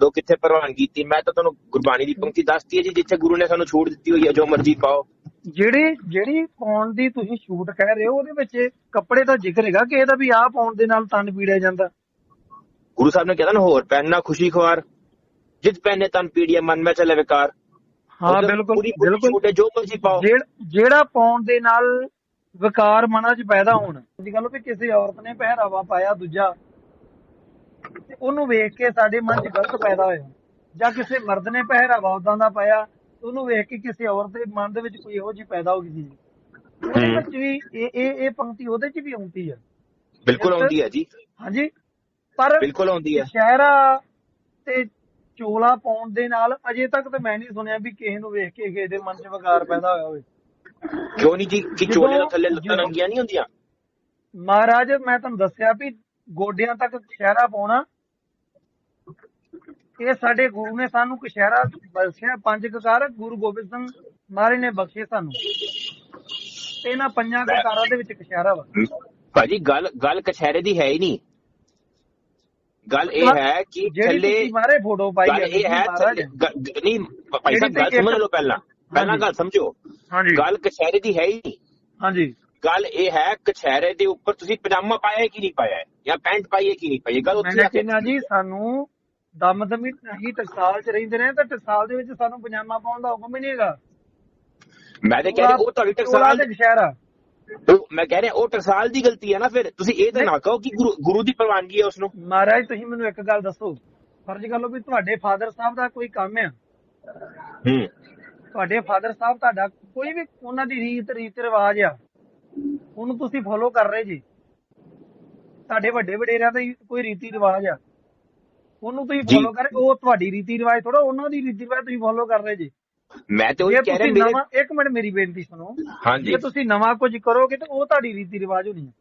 ਦੋ ਕਿੱਥੇ ਪ੍ਰਵਾਨ ਕੀਤੀ ਮੈਂ ਤਾਂ ਤੁਹਾਨੂੰ ਗੁਰਬਾਣੀ ਦੀ ਪੰਕਤੀ ਦੱਸਤੀ ਹੈ ਜੀ ਜਿੱਥੇ ਗੁਰੂ ਨੇ ਸਾਨੂੰ ਛੂਟ ਦਿੱਤੀ ਹੋਈ ਹੈ ਜੋ ਮਰਜ਼ੀ ਪਾਓ। ਜਿਹੜੀ ਜਿਹੜੀ ਪਾਉਣ ਦੀ ਤੁਸੀਂ ਛੂਟ ਕਹਿ ਰਹੇ ਹੋ ਉਹਦੇ ਵਿੱਚ ਕੱਪੜੇ ਦਾ ਜ਼ਿਕਰ ਹੈਗਾ ਕਿ ਇਹਦਾ ਵੀ ਆਹ ਪਾਉਣ ਦੇ ਨਾਲ ਤਨ ਪੀੜਿਆ ਜਾਂਦਾ? ਗੁਰੂ ਸਾਹਿਬ ਨੇ ਕਿਹਾ ਨਾ ਹੋਰ ਪਹਿਨਣਾ ਖੁਸ਼ੀ ਖਵਾਰ ਜਿਤ ਪਹਿਨੇ ਤਨ ਪੀੜੀਏ ਮਨ ਵਿੱਚ ਚਲੇ ਵਿਕਾਰ। ਹਾਂ ਬਿਲਕੁਲ ਬਿਲਕੁਲ। ਜੋ ਮਰਜ਼ੀ ਪਾਓ। ਜਿਹੜਾ ਪਾਉਣ ਦੇ ਨਾਲ ਵਿਕਾਰ ਮਨਾਂ 'ਚ ਪੈਦਾ ਹੋਣ। ਅੱਜ ਕੱਲ ਵੀ ਕਿਸੇ ਔਰਤ ਨੇ ਪਹਿਰਾਵਾ ਪਾਇਆ ਦੂਜਾ। ਉਹਨੂੰ ਵੇਖ ਕੇ ਸਾਡੇ ਮਨ 'ਚ ਗਲਤ ਪੈਦਾ ਹੋਇਆ। ਜਾਂ ਕਿਸੇ ਮਰਦ ਨੇ ਪਹਿਰਾਵਾ ਉਦਾਂ ਦਾ ਪਾਇਆ ਉਹਨੂੰ ਵੇਖ ਕੇ ਕਿਸੇ ਔਰਤ ਦੇ ਮਨ ਦੇ ਵਿੱਚ ਕੋਈ ਇਹੋ ਜਿਹੀ ਪੈਦਾ ਹੋ ਗਈ ਉਹਦੇ ਹੂੰ। ਵਿੱਚ ਵੀ ਇਹ ਇਹ ਇਹ ਪੰਕਤੀ ਉਹਦੇ 'ਚ ਵੀ ਆਉਂਦੀ ਹੈ ਬਿਲਕੁਲ ਆਉਂਦੀ ਹੈ ਜੀ। ਹਾਂਜੀ। ਪਰ ਬਿਲਕੁਲ ਆਉਂਦੀ ਹੈ ਸ਼ਹਿਰਾ ਤੇ ਚੋਲਾ ਪਾਉਣ ਦੇ ਨਾਲ ਅਜੇ ਤੱਕ ਤਾਂ ਮੈਂ ਨਹੀਂ ਸੁਣਿਆ ਵੀ ਕਿਸੇ ਨੂੰ ਵੇਖ ਕੇ ਕਿਸੇ ਦੇ ਮਨ 'ਚ ਵਿਕਾਰ ਪੈਦਾ ਹੋਇਆ ਹੋਵੇ। ਕਿਉਂ ਨਹੀਂ ਜੀ? ਕਿ ਚੋਲੇ ਤੋਂ ਥੱਲੇ ਲੱਤਾਂ ਨੰਗੀਆਂ ਨਹੀਂ ਹੁੰਦੀਆਂ? ਮਹਾਰਾਜ ਮੈਂ ਤੁਹਾਨੂੰ ਦੱਸਿਆ ਵੀ ਗੋਡਿਆਂ ਤੱਕ ਕਸ਼ਹਿਰਾ ਪਾਉਣਾ। ਇਹ ਸਾਡੇ ਗੁਰੂ ਨੇ ਸਾਨੂੰ ਕਸ਼ਹਿਰਾ ਬਖਸ਼ਿਆ। ਪੰਜ ਕਕਾਰ ਗੁਰੂ ਗੋਬਿੰਦ ਸਿੰਘ ਮਹਾਰਾਜ ਨੇ ਬਖਸ਼ੇ ਸਾਨੂੰ। ਤੇ ਇਹਨਾਂ ਪੰਜਾਂ ਕਕਾਰਾਂ ਦੇ ਵਿੱਚ ਕਸ਼ਹਿਰਾ ਵਾ। ਭਾਜੀ ਗੱਲ ਗੱਲ ਕਛਹਿਰੇ ਦੀ ਹੈ ਹੀ ਨਹੀਂ। ਗੱਲ ਇਹ ਹੈ ਕਿ ਥੱਲੇ ਮਾਰੇ ਫੋਟੋ ਪਾਈ ਗੱਲ ਇਹ ਹੈ ਨਹੀਂ ਭਾਈ ਸਾਹਿਬ ਗੱਲ ਸਮਝ ਲਓ ਪਹਿਲਾਂ। ਪਹਿਲਾਂ। ਗੱਲ ਸਮਝੋ। ਹਾਂਜੀ। ਗੱਲ ਕਛਹਿਰੇ ਦੀ ਹੈ ਹੀ ਨਹੀਂ। ਹਾਂਜੀ। ਗੱਲ ਇਹ ਹੈ ਕਛਹਿਰੇ ਦੇ ਉੱਪਰ ਤੁਸੀਂ ਪਜਾਮਾ ਪਾਇਆ ਹੈ ਕਿ ਨਹੀਂ ਪਾਇਆ ਹੈ? ਜਾਂ ਪੈਂਟ ਪਾਈ ਹੈ ਕਿ ਨਹੀਂ ਪਾਈ ਹੈ ਗੱਲ ਉੱਥੇ ਮੈਂ ਕਹਿੰਦਾ ਜੀ ਸਾਨੂੰ ਦਮ ਦਮੀ ਨਹੀਂ ਟਕਸਾਲ ਚ ਰਹਿੰਦੇ ਰਹੇ ਤਾਂ ਟਕਸਾਲ ਦੇ ਵਿੱਚ ਸਾਨੂੰ ਪਜਾਮਾ ਪਾਉਣ ਦਾ ਹੁਕਮ ਹੀ ਨਹੀਂ ਹੈਗਾ। ਮੈਂ ਤੇ ਕਹਿ ਰਿਹਾ ਉਹ ਤੁਹਾਡੀ ਟਕਸਾਲ ਤੇ ਕਸ਼ਹਿਰਾ ਉਹ ਮੈਂ ਕਹਿ ਰਿਹਾ ਉਹ ਟਕਸਾਲ ਦੀ ਗਲਤੀ ਹੈ ਨਾ ਫਿਰ। ਤੁਸੀਂ ਇਹ ਤਾਂ ਨਾ ਕਹੋ ਕਿ ਗੁਰੂ ਦੀ ਪ੍ਰਵਾਨਗੀ ਹੈ ਉਸ ਨੂੰ ਮਹਾਰਾਜ ਤੁਸੀਂ ਮੈਨੂੰ ਇੱਕ ਗੱਲ ਦੱਸੋ। ਫਰਜ਼ ਕਰ ਲਓ ਵੀ ਤੁਹਾਡੇ ਫਾਦਰ ਸਾਹਿਬ ਦਾ ਕੋਈ ਕੰਮ ਆ। ਹੂੰ। ਤੁਹਾਡੇ ਫਾਦਰ ਸਾਹਿਬ ਤੁਹਾਡਾ ਕੋਈ ਵੀ ਉਹਨਾਂ ਦੀ ਰੀਤ ਰੀਤ ਰਿਵਾਜ ਆ ਉਹਨੂੰ ਤੁਸੀਂ ਫੋਲੋ ਕਰ ਰਹੇ ਜੀ। ਤੁਹਾਡੇ ਵੱਡੇ ਵਡੇਰਿਆਂ ਦਾ ਕੋਈ ਰੀਤੀ ਰਿਵਾਜ ਆ। ਉਹਨੂੰ ਤੁਸੀਂ। ਫੋਲੋ ਕਰ ਉਹ ਤੁਹਾਡੀ ਰੀਤੀ ਰਿਵਾਜ ਥੋੜਾ ਉਹਨਾਂ ਦੀ ਰੀਤੀ ਰਿਵਾਜ ਤੁਸੀਂ ਫੋਲੋ ਕਰ ਰਹੇ ਜੀ। ਮੈਂ ਤੇ ਉਹੀ ਕਹਿ ਰਿਹਾ ਮੇਰੇ ਇੱਕ ਮਿੰਟ ਮੇਰੀ ਬੇਨਤੀ ਸੁਣੋ। ਹਾਂਜੀ। ਜੇ ਤੁਸੀਂ ਨਵਾਂ ਕੁਝ ਕਰੋਗੇ ਤਾਂ ਉਹ ਤੁਹਾਡੀ ਰੀਤੀ ਰਿਵਾਜ ਹੋਣੀ ਹੈ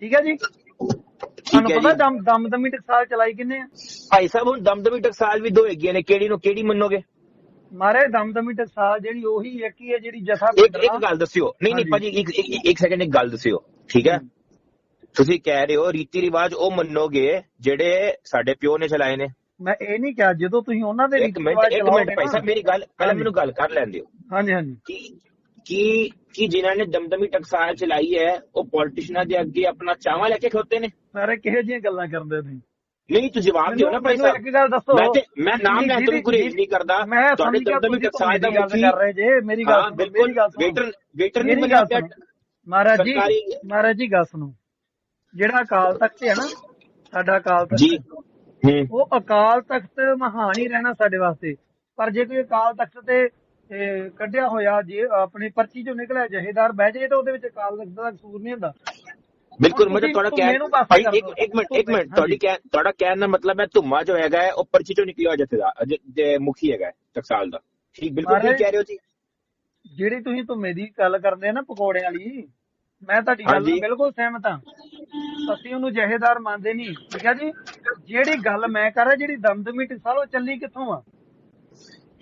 ਠੀਕ ਹੈ ਜੀ? ਤੁਹਾਨੂੰ ਪਤਾ। ਦਮ ਦਮ ਦਮੀ ਟਕਸਾਲ ਚਲਾਈ ਕਿੰਨੇ ਆ? ਭਾਈ ਸਾਹਿਬ ਹੁਣ ਦਮਦਮੀ ਟਕਸਾਲ ਵੀ ਦੋ ਹੈਗੀਆਂ ਨੇ ਕਿਹੜੀ ਨੂੰ ਕਿਹੜੀ ਮੰਨੋਗੇ? ਮਾਰੇ ਦਮ ਦਮੀ ਟਕਸਾਲ ਜਿਹੜੀ ਉਹੀ ਇੱਕ ਹੀ ਹੈ ਜਿਹੜੀ ਜਥਾ ਇੱਕ ਇੱਕ ਗੱਲ ਦੱਸਿਓ। ਨਹੀਂ ਨਹੀਂ। ਭਾਜੀ ਇੱਕ- ਇੱਕ ਸੈਕਿੰਡ ਇੱਕ ਗੱਲ ਦੱਸਿਓ। ਠੀਕ ਹੈ। ਤੁਸੀਂ ਕਹਿ ਰਹੇ ਹੋ ਰੀਤੀ ਰਿਵਾਜ ਉਹ ਮੰਨੋਗੇ ਜਿਹੜੇ ਸਾਡੇ ਪਿਓ ਨੇ ਚਲਾਏ ਨੇ। ਮੈਂ ਇਹ ਨਹੀਂ ਕਿਹਾ ਜਦੋਂ ਤੁਸੀਂ ਉਹਨਾਂ ਦੇ ਇੱਕ ਮਿੰਟ ਇੱਕ ਮਿੰਟ ਭਾਈ ਸਾਹਿਬ ਨਾ- ਮੇਰੀ ਗੱਲ ਪਹਿਲਾਂ। ਮੈਨੂੰ ਗੱਲ ਕਰ ਲੈਣ ਦਿਓ ਹਾਂਜੀ ਹਾਂਜੀ। ਕਿ ਕਿ ਕਿ ਜਿਨ੍ਹਾਂ ਨੇ ਦਮਦਮੀ ਟਕਸਾਲ ਚਲਾਈ ਹੈ ਉਹ ਪੋਲਿਟਿਸ਼ਨਾਂ ਦੇ ਅੱਗੇ ਆਪਣਾ ਚਾਵਾ ਲੈ ਕੇ ਖਲੋਤੇ ਨੇ? ਸਾਰੇ ਕਿਹੋ ਜਿਹੀਆਂ ਗੱਲਾਂ ਕਰਦੇ ਤੁਸੀਂ? ਨਹੀਂ ਤੁਸੀਂ ਜਵਾਬ ਦਿਓ ਨਾ ਭਾਈ ਸਾਹਿਬ। ਇੱਕ ਗੱਲ ਦੱਸੋ। ਮੈਂ ਤੇ ਮੈਂ ਨਾਮ ਤੋਂ ਵੀ ਜਿਹਦੀ- ਗੁਰੇਜ਼ ਨਹੀਂ ਕਰਦਾ। ਮੈਂ ਤੁਹਾਡੇ ਦਮਦਮੀ ਟਕਸਾਲ ਦਾ ਮੁਖੀ ਕਰ ਰਹੇ ਜੇ। ਮੇਰੀ ਗੱਲ ਬਿਲਕੁਲ। ਵੇਟਰ ਵੇਟਰ ਨਹੀਂ ਬਣਿਆ। ਮਹਾਰਾਜ ਜੀ ਮਹਾਰਾਜ ਜੀ ਗੱਲ ਸੁਣੋ। ਜਿਹੜਾ ਅਕਾਲ ਤਖਤ ਹੈ ਨਾ ਸਾਡਾ ਅਕਾਲ ਤਖਤ ਉਹ ਅਕਾਲ ਤਖਤ ਮਹਾਨ ਹੀ ਰਹਿਣਾ ਸਾਡੇ ਵਾਸਤੇ। ਪਰ ਜੇ ਕੋਈ ਅਕਾਲ ਤਖਤ ਤੇ ਕੱਢਿਆ ਹੋਇਆ ਜੇ ਆਪਣੀ ਪਰਚੀ ਚੋਂ ਨਿਕਲਿਆ ਜਹੇਦਾਰ ਬਹਿ ਜਾਏ ਤਾਂ ਉਹਦੇ ਵਿੱਚ ਅਕਾਲ ਤਖਤ ਦਾ ਕਸੂਰ ਨਹੀਂ ਹੁੰਦਾ। ਬਿਲਕੁਲ ਹੁਣ ਮੈਂ ਤੁਸੀਂ ਤੁਹਾਡਾ ਕਹਿ ਭਾਈ ਇੱਕ। ਇੱਕ ਮਿੰਟ ਇੱਕ ਮਿੰਟ। ਤੁਹਾਡੀ ਕਹਿ ਤੁਹਾਡਾ ਕਹਿਣ ਦਾ ਮਤਲਬ ਹੈ ਧੁੰਮਾ ਜੋ ਹੈਗਾ ਉਹ ਪਰਚੀ ਚੋਂ ਨਿਕਲਿਆ ਜਥੇਦਾਰ ਮੁਖੀ ਹੈਗਾ ਟਕਸਾਲ ਦਾ। ਠੀਕ ਬਿਲਕੁਲ ਠੀਕ ਕਹਿ ਰਹੇ ਹੋ ਜੀ ਜਿਹੜੀ ਤੁਸੀਂ ਧੁੰਮੇ ਦੀ ਗੱਲ ਕਰਦੇ ਆ ਨਾ ਪਕੌੜਿਆਂ ਵਾਲੀ ਮੈਂ ਤੁਹਾਡੀ ਗੱਲ ਨਾਲ। ਬਿਲਕੁਲ ਸਹਿਮਤ ਹਾਂ। ਅਸੀਂ ਉਹਨੂੰ ਜਹੇਦਾਰ ਮੰਨਦੇ ਨਹੀਂ ਠੀਕ ਹੈ ਜੀ? ਜਿਹੜੀ ਗੱਲ ਮੈਂ ਕਰ ਰਿਹਾ ਜਿਹੜੀ ਦਮਦਮੀ ਟਕਸਾਲ ਉਹ ਚੱਲੀ ਕਿੱਥੋਂ ਆ?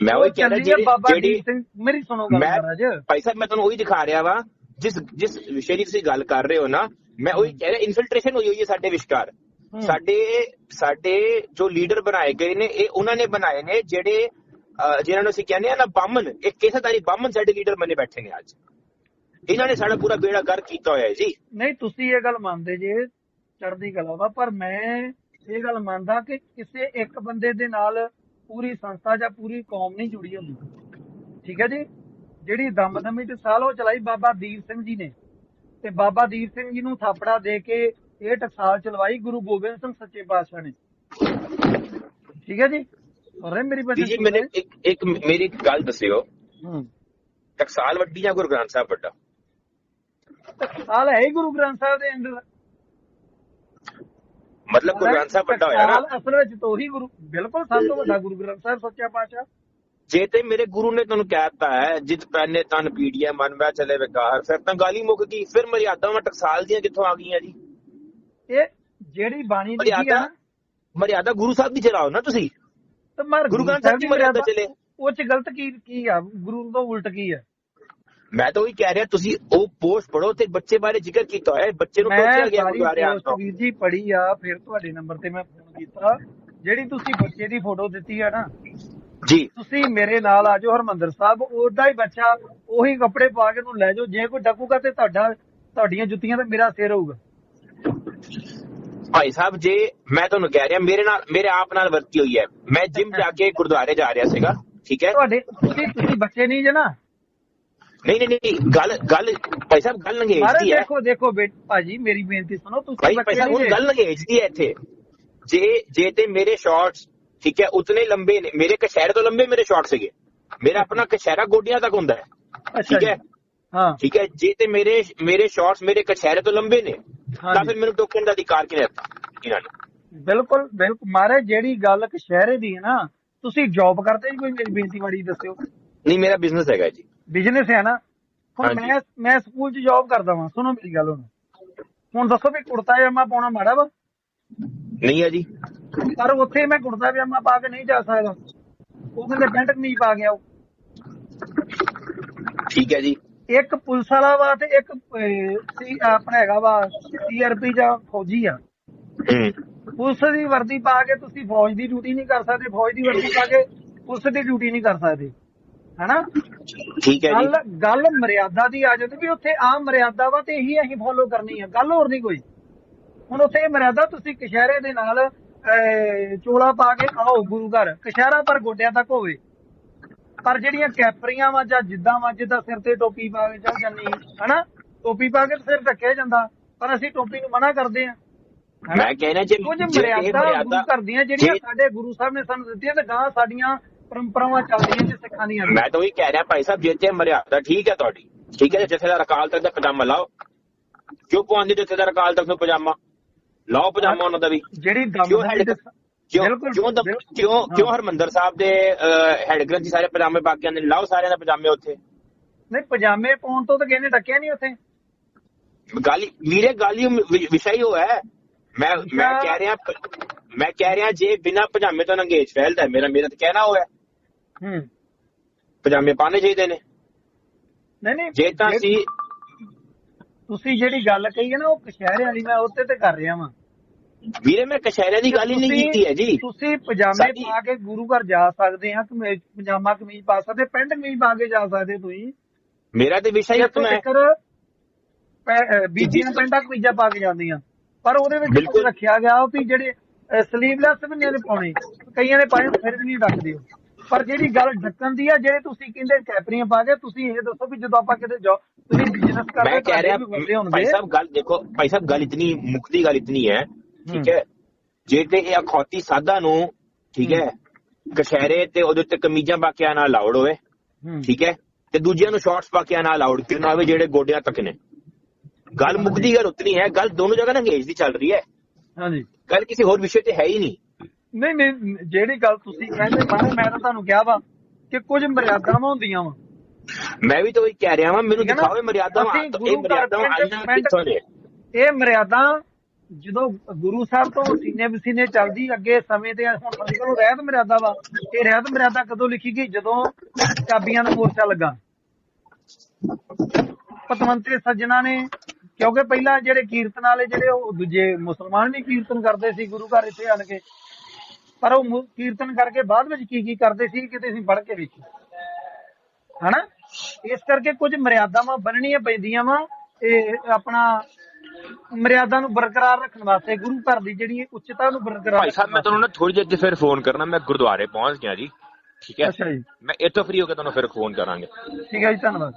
ਮੈਂ ਉਹ ਉਹੀ ਕਹਿ ਰਿਹਾ ਚੱਲੀ ਆ ਜਿਹੜੀ ਬਾਬਾ ਜਿਹੜੀ ਮੇਰੀ ਸੁਣੋ ਗੱਲ ਮਹਾਰਾਜ। ਭਾਈ ਸਾਹਿਬ ਮੈਂ ਤੁਹਾਨੂੰ ਉਹੀ ਦਿਖਾ ਰਿਹਾ ਵਾ। ਜਿਸ ਜਿਸ ਵਿਸ਼ੇ ਦੀ ਤੁਸੀਂ ਗੱਲ ਕਰ ਰਹੇ ਹੋ ਨਾ ਮੈਂ ਉਹੀ ਕਹਿ ਰਿਹਾ ਇਨਫਿਲਟ੍ਰੇਸ਼ਨ ਹੋਈ ਹੋਈ ਹੈ ਸਾਡੇ ਵਿਚਕਾਰ। ਸਾਡੇ ਸਾਡੇ ਜੋ ਲੀਡਰ ਬਣਾਏ ਗਏ ਨੇ ਇਹ ਉਹਨਾਂ ਨੇ ਬਣਾਏ ਨੇ ਜਿਹੜੇ ਜਿਨ੍ਹਾਂ ਨੂੰ ਅਸੀਂ ਕਹਿੰਦੇ ਆ ਨਾ ਬਾਮਨ ਇੱਕ ਕੇਸਾਦਾਰੀ ਬਾਮਨ ਸਾਡੇ ਲੀਡਰ ਬਣੇ ਬੈਠੇ ਨੇ ਅੱਜ। ਇਹਨਾਂ ਨੇ ਸਾਡਾ ਪੂਰਾ ਬੇੜਾ ਗਰ ਕੀਤਾ ਹੋਇਆ ਹੈ ਜੀ। ਨਹੀਂ ਤੁਸੀਂ ਇਹ ਗੱਲ ਮੰਨਦੇ ਜੇ ਚੜ੍ਹਦੀ ਕਲਾ ਵਾ ਪਰ ਮੈਂ ਇਹ ਗੱਲ ਮੰਨਦਾ ਕਿ ਕਿਸੇ ਇੱਕ ਬੰਦੇ ਦੇ ਨਾਲ ਪੂਰੀ ਸੰਸਥਾ ਜਾਂ ਪੂਰੀ ਕੌਮ ਨਹੀਂ ਜੁੜੀ ਹੁੰਦੀ। ਠੀਕ ਹੈ ਜੀ? ਜਿਹੜੀ ਦਮਦਮੀ ਤੇ ਸਾਲੋ ਚਲਾਈ ਬਾਬਾ ਦੀਪ ਸਿੰਘ ਜੀ ਨੇ। ਤੇ ਬਾਬਾ ਦੀਪ ਸਿੰਘ ਜੀ ਨੂੰ ਥਾਪੜਾ ਦੇ ਕੇ ਇਹ ਟਕਸਾਲ ਚਲਵਾਈ ਗੁਰੂ ਗੋਬਿੰਦ ਸਿੰਘ ਸੱਚੇ ਪਾਤਸ਼ਾਹ ਨੇ। ਠੀਕ ਹੈ ਜੀ? ਅਰੇ ਮੇਰੀ ਬੇਟੀ ਜੀ ਮੈਨੂੰ ਇੱਕ ਇੱਕ ਮੇਰੀ ਗੱਲ ਦੱਸਿਓ। ਹੂੰ। ਟਕਸਾਲ ਵੱਡੀ ਜਾਂ ਗੁਰੂ ਗ੍ਰੰਥ ਸਾਹਿਬ ਵੱਡਾ? ਟਕਸਾਲ ਹੈ ਹੀ ਗੁਰੂ ਗ੍ਰੰਥ ਸਾਹਿਬ ਦੇ ਅੰਦਰ। ਮਤਲਬ ਗੁਰੂ ਗ੍ਰੰਥ ਸਾਹਿਬ ਵੱਡਾ ਹੋਇਆ ਨਾ। ਅਸਲ ਵਿੱਚ ਤਾਂ ਉਹੀ ਗੁਰੂ ਬਿਲਕੁਲ ਸਭ ਤੋਂ ਵੱਡਾ ਗੁਰੂ ਗ੍ਰੰਥ ਸਾਹਿਬ ਸੱਚਾ ਪਾਤਸ਼ਾਹ। ਜੇ ਤੇ ਮੇਰੇ ਗੁਰੂ ਨੇ ਤੁਹਾਨੂੰ ਕਹਿਤਾ ਹੈ ਜਿਤ ਪੈਨੇ ਤਨ ਪੀੜੀਆਂ ਮਨ ਮੈਂ ਚਲੇ ਵਿਕਾਰ ਫਿਰ ਤਾਂ ਗਾਲੀ ਮੁੱਕ ਗਈ ਫਿਰ ਮਰਿਆਦਾਵਾਂ ਟਕਸਾਲ ਦੀਆਂ ਕਿੱਥੋਂ ਆ ਗਈਆਂ ਜੀ? ਇਹ ਜਿਹੜੀ ਬਾਣੀ ਲਿਖੀ ਆ ਮਰਿਆਦਾ ਗੁਰੂ ਸਾਹਿਬ ਦੀ ਚਲਾਓ ਨਾ ਤੁਸੀਂ। ਤੇ ਮਰ ਗੁਰੂ ਗ੍ਰੰਥ ਸਾਹਿਬ ਦੀ ਮਰਿਆਦਾ। ਚਲੇ। ਉਹ ਚ ਗਲਤ ਕੀ ਕੀ ਆ? ਗੁਰੂ ਤੋਂ ਉਲਟ ਕੀ ਆ? ਮੈਂ ਤਾਂ ਉਹੀ ਕਹਿ ਰਿਹਾ ਤੁਸੀਂ ਉਹ ਪੋਸਟ ਪੜੋ ਤੇ ਬੱਚੇ ਬਾਰੇ ਜ਼ਿਕਰ ਕੀਤਾ ਹੋਇਆ ਹੈ ਬੱਚੇ ਨੂੰ ਟੋਕਿਆ ਗਿਆ ਗੁਰਦੁਆਰੇ ਪੋਸਟ ਤੋਂ। ਵੀਰ ਜੀ ਪੜ੍ਹੀ ਆ ਫਿਰ ਤੁਹਾਡੇ ਨੰਬਰ ਤੇ ਮੈਂ ਫੋਨ ਕੀਤਾ। ਜਿਹੜੀ ਤੁਸੀਂ ਬੱਚੇ ਦੀ ਫੋਟੋ ਦਿੱਤੀ ਹੈ ਨਾ ਜੀ। ਤੁਸੀਂ ਮੇਰੇ ਨਾਲ ਆ ਜਾਓ ਹਰਮੰਦਰ ਸਾਹਿਬ ਉਹਦਾ ਹੀ ਬੱਚਾ ਉਹੀ ਕੱਪੜੇ ਪਾ ਕੇ ਉਹਨੂੰ ਲੈ ਜਾਓ ਜੇ ਕੋਈ ਡੱਕੂਗਾ ਤੇ ਤੁਹਾਡਾ ਤੁਹਾਡੀਆਂ ਜੁੱਤੀਆਂ ਤੇ ਮੇਰਾ ਸਿਰ ਹੋਊਗਾ। ਭਾਈ ਸਾਹਿਬ ਜੇ ਮੈਂ ਤੁਹਾਨੂੰ ਕਹਿ ਰਿਹਾ ਮੇਰੇ ਨਾਲ ਮੇਰੇ ਆਪ ਨਾਲ ਵਰਤੀ ਹੋਈ ਹੈ। ਮੈਂ ਜਿਮ ਜਾ ਕੇ ਗੁਰਦੁਆਰੇ ਜਾ ਰਿਹਾ ਸੀਗਾ ਠੀਕ ਹੈ? ਤੁਹਾਡੇ ਤੁਸੀਂ ਤੁਸੀਂ ਬੱਚੇ ਨਹੀਂ ਜੇ ਨਾ ਨਹੀਂ ਨਹੀਂ ਨਹੀਂ ਗੱਲ ਗੱਲ ਭਾਈ ਸਾਹਿਬ ਗੱਲ ਅੰਗਰੇਜ਼ ਮਾਰੇ ਦੀ ਹੈ। ਦੇਖੋ ਦੇਖੋ ਬੇਟ ਭਾਜੀ ਮੇਰੀ ਬੇਨਤੀ ਸੁਣੋ ਤੁਸੀਂ ਭਾਈ ਸਾਹਿਬ ਹੁਣ। ਗੱਲ ਅੰਗਰੇਜ਼ ਦੀ ਹੈ ਇੱਥੇ। ਜੇ ਜੇ ਤੇ ਮੇਰੇ ਸ਼ਾਰਟਸ ਠੀਕ ਹੈ ਉਤਨੇ ਲੰਬੇ ਨੇ ਮੇਰੇ ਕਸ਼ਹਿਰੇ ਤੋਂ ਲੰਬੇ ਮੇਰੇ ਸ਼ਾਰਟ ਸੀਗੇ। ਮੇਰਾ ਆਪਣਾ ਕਸ਼ਹਿਰਾ ਗੋਡਿਆਂ ਤੱਕ ਹੁੰਦਾ ਹੈ ਠੀਕ ਹੈ? ਹਾਂ। ਠੀਕ ਹੈ ਜੇ ਤੇ ਮੇਰੇ ਮੇਰੇ ਸ਼ਾਰਟਸ ਮੇਰੇ ਕਛਹਿਰੇ ਤੋਂ ਲੰਬੇ ਨੇ ਤਾਂ। ਫਿਰ ਮੈਨੂੰ ਟੋਕਣ ਦਾ ਅਧਿਕਾਰ ਕਿਨੇ ਦਿੱਤਾ ਇਹਨਾਂ ਨੇ? ਬਿਲਕੁਲ ਬਿਲਕੁਲ। ਮਾਰੇ ਜਿਹੜੀ ਗੱਲ ਕਸ਼ਹਿਰੇ ਦੀ ਹੈ ਨਾ ਤੁਸੀਂ ਜੌਬ ਕਰਦੇ ਜੀ ਕੋਈ ਮੇਰੀ ਬੇਨਤੀ ਵਾੜੀ ਦੱਸਿਓ? ਨਹੀਂ ਮੇਰਾ ਬਿਜ਼ਨਸ ਹੈਗਾ ਜੀ। ਬਿਜ਼ਨਸ ਹੈ ਨਾ ਹੁਣ ਹਾਂਜੀ। ਮੈਂ ਮੈਂ ਸਕੂਲ 'ਚ ਜੌਬ ਕਰਦਾ ਵਾਂ ਸੁਣੋ ਮੇਰੀ ਗੱਲ ਹੁਣ। ਹੁਣ ਦੱਸੋ ਵੀ ਕੁੜਤਾ ਪਜਾਮਾ ਪਾਉਣਾ ਮਾੜਾ ਵਾ? ਨਹੀਂ ਹੈ ਜੀ। ਪਰ ਉੱਥੇ ਮੈਂ ਕੁੜਤਾ ਪਜਾਮਾ ਪਾ ਕੇ ਨਹੀਂ ਜਾ ਸਕਦਾ। ਉਹ ਕਹਿੰਦੇ ਪੈਂਟ ਕਮੀਜ਼ ਪਾ ਗਿਆ ਉਹ ਠੀਕ ਹੈ ਜੀ। ਇੱਕ ਪੁਲਿਸ ਵਾਲਾ ਵਾ ਤੇ ਇੱਕ ਅਹ, ਸੀ ਆਪਣਾ ਹੈਗਾ ਵਾ ਸੀਆਰਪੀ ਜਾਂ ਫੌਜੀ ਆ। ਹੂੰ। ਪੁਲਿਸ ਦੀ ਵਰਦੀ ਪਾ ਕੇ ਤੁਸੀਂ ਫੌਜ ਦੀ ਡਿਊਟੀ ਨਹੀਂ ਕਰ ਸਕਦੇ ਫੌਜ ਦੀ ਵਰਦੀ ਪਾ ਕੇ ਪੁਲਿਸ ਦੀ ਡਿਊਟੀ ਨਹੀਂ ਕਰ ਸਕਦੇ। ਹਨਾ? ਠੀਕ ਹੈ ਗੱਲ ਜੀ। ਗੱਲ ਮਰਿਆਦਾ ਦੀ ਆ ਜਾਂਦੀ ਵੀ ਉੱਥੇ ਆਮ ਮਰਿਆਦਾ ਵਾ ਤੇ ਇਹੀ ਅਸੀਂ ਫੋਲੋ ਕਰਨੀ ਆ। ਗੱਲ ਹੋਰ ਨਹੀਂ ਕੋਈ। ਹੁਣ ਉੱਥੇ ਇਹ ਮਰਿਆਦਾ ਤੁਸੀਂ ਕਸ਼ਹਿਰੇ ਦੇ ਨਾਲ ਚੋਲਾ ਪਾ ਕੇ ਆਓ ਗੁਰੂ ਘਰ। ਕਸ਼ਹਿਰਾ ਪਰ ਗੋਡਿਆਂ ਤੱਕ ਹੋਵੇ। ਪਰ ਜਿਹੜੀਆਂ ਕੈਪਰੀਆਂ ਵਾ ਜਾਂ ਜਿੱਦਾਂ ਵਾ ਜਿੱਦਾਂ ਸਿਰ ਤੇ ਟੋਪੀ ਪਾ ਕੇ ਚੱਲ ਜਾਂਦੀ ਹਨਾ? ਟੋਪੀ ਪਾ ਕੇ ਸਿਰ ਢੱਕਿਆ ਜਾਂਦਾ। ਪਰ ਅਸੀਂ ਟੋਪੀ ਨੂੰ ਮਨਾ ਕਰਦੇ ਆ। ਮੈਂ ਕਹਿਣਾ ਜੇ ਕੁਝ ਮਰਿਆਦਾ ਗੁਰੂ ਮਰਿਆਦਾ ਘਰ ਦੀਆਂ ਜਿਹੜੀਆਂ ਸਾਡੇ ਗੁਰੂ ਸਾਹਿਬ ਨੇ ਸਾਨੂੰ ਦਿੱਤੀਆਂ ਤੇ ਗਾਂ ਸਾਡੀਆਂ ਪਰੰਪਰਾਵਾਂ ਚੱਲਦੀਆਂ ਤੇ ਸਿੱਖਾਂ ਦੀਆਂ। ਮੈਂ ਤਾਂ ਉਹੀ ਕਹਿ ਰਿਹਾ ਭਾਈ ਸਾਹਿਬ ਜੇ ਤੇ ਮਰਿਆਦਾ ਠੀਕ ਹੈ ਤੁਹਾਡੀ। ਠੀਕ ਹੈ ਜਥੇਦਾਰ ਅਕਾਲ ਤਖਤ ਦਾ ਪਜਾਮਾ ਲਾਓ। ਕਿਉਂ ਪਵਾਉਂਦੇ ਜਥੇਦਾਰ ਅਕਾਲ ਤਖਤ ਨੂੰ ਪਜਾਮਾ? ਲਾਓ ਪਜਾਮਾ ਉਹਨਾਂ ਦਾ ਵੀ। ਜਿਹੜੀ ਕਿਉਂ ਦਮ ਹੈਡ ਕਿਉਂ ਕਿਉਂ। ਕਿਉਂ ਹਰਮੰਦਰ ਸਾਹਿਬ ਦੇ ਹੈਡ ਗ੍ਰੰਥੀ ਸਾਰੇ ਪਜਾਮੇ ਪਾ ਕੇ ਆਉਂਦੇ ਨੇ? ਲਾਓ ਸਾਰਿਆਂ ਦਾ ਪਜਾਮੇ ਉੱਥੇ। ਨਹੀਂ ਪਜਾਮੇ ਪਾਉਣ ਤੋਂ ਤਾਂ ਕਿਸੇ ਨੇ ਡੱਕਿਆ ਨਹੀਂ ਉੱਥੇ। ਗੱਲ ਵੀਰੇ ਗੱਲ ਹੀ ਵਿਸ਼ਾ ਹੀ ਮੈਂ ਮੈਂ ਕਹਿ ਰਿਹਾ ਮੈਂ ਕਹਿ ਰਿਹਾ ਜੇ ਬਿਨਾ ਪਜਾਮੇ ਤੋਂ ਅੰਗੇਜ ਫੈਲਦਾ ਮੇਰਾ ਮੇਰਾ ਤਾਂ ਕਹਿਣਾ ਉਹ ਹੈ। ਪਜਾਮੇ ਪਾਣੇ ਚਾਹੀਦੇ ਨੇ। ਨਹੀਂ ਨਹੀਂ ਜੇ ਤਾਂ ਅਸੀਂ ਤੁਸੀਂ ਜਿਹੜੀ ਗੱਲ ਕਹੀ ਹੈ ਨਾ ਉਹ ਕਸ਼ਹਿਰੇ ਵਾਲੀ ਮੈਂ ਉੱਤੇ ਤੇ ਕਰ ਰਿਹਾ ਵਾਂ। ਵੀਰੇ ਮੈਂ ਕਸ਼ਹਿਰੇ ਦੀ ਗੱਲ ਹੀ ਨਹੀਂ ਕੀਤੀ ਹੈ ਜੀ ਤੁਸੀਂ ਪਜਾਮੇ ਪਾ ਕੇ ਗੁਰੂ ਘਰ ਜਾ ਸਕਦੇ ਆ ਕਮੀਜ਼ ਪਜਾਮਾ ਕਮੀਜ਼ ਪਾ ਸਕਦੇ ਪੈਂਟ ਕਮੀਜ਼ ਪਾ ਕੇ ਜਾ ਸਕਦੇ ਤੁਸੀਂ। ਮੇਰਾ ਤੇ ਵਿਸ਼ਾ ਹੀ ਉਤਨਾ ਹੈ। ਬੀਬੀਆਂ ਪੈਂਟਾਂ ਕਮੀਜ਼ਾਂ ਪਾ ਕੇ ਜਾਂਦੀਆਂ। ਪਰ ਉਹਦੇ ਵਿੱਚ। ਰੱਖਿਆ ਗਿਆ ਵੀ ਜਿਹੜੇ ਸਲੀਵਲੈਸ ਵੀ ਨਹੀਂ ਪਾਉਣੇ। ਕਈਆਂ ਨੇ ਪਾਏ ਫਿਰ ਵੀ ਨਹੀਂ ਰੱਖਦੇ। ਪਰ ਜਿਹੜੀ ਗੱਲ ਢੱਕਣ ਦੀ ਆ ਜਿਹੜੇ ਤੁਸੀਂ ਕਹਿੰਦੇ ਕੈਪਰੀਆਂ ਪਾ ਕੇ ਤੁਸੀਂ ਇਹ ਦੱਸੋ ਵੀ ਜਦੋਂ ਆਪਾਂ ਕਿਤੇ ਜਾਓ ਤੁਸੀਂ ਬਿਜ਼ਨਸ ਕਰਦੇ ਮੈਂ ਕਹਿ ਰਿਹਾ ਭਾਈ ਸਾਹਿਬ ਗੱਲ ਦੇਖੋ ਭਾਈ ਸਾਹਿਬ ਗੱਲ ਇਤਨੀ ਮੁੱਕਦੀ ਗੱਲ ਇਤਨੀ ਹੈ ਠੀਕ ਹੈ? ਜੇ ਤੇ ਇਹ ਅਖੌਤੀ ਸਾਦਾ ਨੂੰ ਠੀਕ ਹੈ ਕਸ਼ਹਿਰੇ ਤੇ ਉਹਦੇ ਉੱਤੇ ਕਮੀਜ਼ਾਂ ਪਾ ਕੇ ਆਣਾ ਅਲਾਉਡ ਹੋਵੇ। ਠੀਕ ਹੈ? ਤੇ ਦੂਜਿਆਂ ਨੂੰ ਸ਼ਾਰਟਸ ਪਾ ਕੇ ਆਣਾ ਅਲਾਉਡ ਕਿਉਂ ਹੋਵੇ ਜਿਹੜੇ ਗੋਡਿਆਂ ਤੱਕ ਨੇ। ਗੱਲ ਮੁੱਕਦੀ ਗੱਲ ਉਤਨੀ ਹੈ ਗੱਲ ਦੋਨੋਂ ਜਗ੍ਹਾ ਨਾ ਅੰਗੇਜ ਦੀ ਚੱਲ ਰਹੀ ਹੈ। ਹਾਂਜੀ। ਗੱਲ ਕਿਸੇ ਹੋਰ ਵਿਸ਼ੇ ਤੇ ਹੈ ਹੀ ਨਹੀਂ। ਨਹੀਂ ਨਹੀਂ ਜਿਹੜੀ ਗੱਲ ਤੁਸੀਂ ਕਹਿੰਦੇ ਮੈਂ ਮੈਂ ਤਾਂ ਤੁਹਾਨੂੰ ਕਿਹਾ ਵਾ ਕਿ ਕੁਝ ਮਰਿਆਦਾਵਾਂ ਹੁੰਦੀਆਂ ਵਾ। ਮੈਂ ਵੀ ਤਾਂ ਉਹੀ ਕਹਿ ਰਿਹਾ ਵਾਂ ਮੈਨੂੰ ਇਹ ਮਰਿਆਦਾਵਾਂ ਇਹ ਮਰਿਆਦਾਵਾਂ ਆਈਆਂ ਕਿੱਥੋਂ ਨੇ ਇਹ ਮਰਿਆਦਾ ਜਦੋਂ ਗੁਰੂ ਸਾਹਿਬ ਤੋਂ ਸੀਨੇ ਬਸੀਨੇ ਚੱਲਦੀ ਅੱਗੇ ਸਮੇਂ ਤੇ ਹੁਣ ਸਾਡੇ ਕੋਲ ਰਹਿਤ ਮਰਿਆਦਾ ਵਾ। ਇਹ ਰਹਿਤ ਮਰਿਆਦਾ ਕਦੋਂ ਲਿਖੀ ਗਈ? ਜਦੋਂ ਚਾਬੀਆਂ ਦਾ ਮੋਰਚਾ ਲੱਗਾ। ਪਤਵੰਤੇ ਸੱਜਣਾ ਨੇ ਕਿਉਂਕਿ ਪਹਿਲਾਂ ਜਿਹੜੇ ਕੀਰਤਨ ਵਾਲੇ ਜਿਹੜੇ ਉਹ ਦੂਜੇ ਮੁਸਲਮਾਨ ਵੀ ਕੀਰਤਨ ਕਰਦੇ ਸੀ ਗੁਰੂ ਘਰ ਇੱਥੇ ਆਣ ਕੇ। ਪਰ ਉਹ ਮੁ- ਕੀਰਤਨ ਕਰਕੇ ਬਾਅਦ ਵਿੱਚ ਕੀ ਕੀ ਕਰਦੇ ਸੀ ਕਿਤੇ ਅਸੀਂ ਪੜ੍ਹ ਕੇ ਵੇਖੀ ਹਨਾ? ਇਸ ਕਰਕੇ ਕੁਝ ਮਰਿਆਦਾਵਾਂ ਬੰਨਣੀਆਂ ਪੈਂਦੀਆਂ ਵਾ ਇਹ ਆਪਣਾ ਮਰਿਆਦਾ ਨੂੰ ਬਰਕਰਾਰ ਰੱਖਣ ਵਾਸਤੇ ਗੁਰੂ ਘਰ ਦੀ ਜਿਹੜੀ ਉੱਚਤਾ ਨੂੰ ਬਰਕਰਾਰ ਭਾਈ ਸਾਹਿਬ ਮੈਂ ਤੁਹਾਨੂੰ ਨਾ ਥੋੜੀ ਜਿਹੀ ਫਿਰ ਫੋਨ ਕਰਨਾ ਮੈਂ ਗੁਰਦੁਆਰੇ ਪਹੁੰਚ ਗਿਆ ਜੀ ਠੀਕ ਹੈ? ਅੱਛਾ ਜੀ। ਮੈਂ ਇੱਥੋਂ ਫ੍ਰੀ ਹੋ ਕੇ ਤੁਹਾਨੂੰ ਫਿਰ ਫੋਨ ਕਰਾਂਗੇ। ਠੀਕ ਹੈ ਜੀ ਧੰਨਵਾਦ।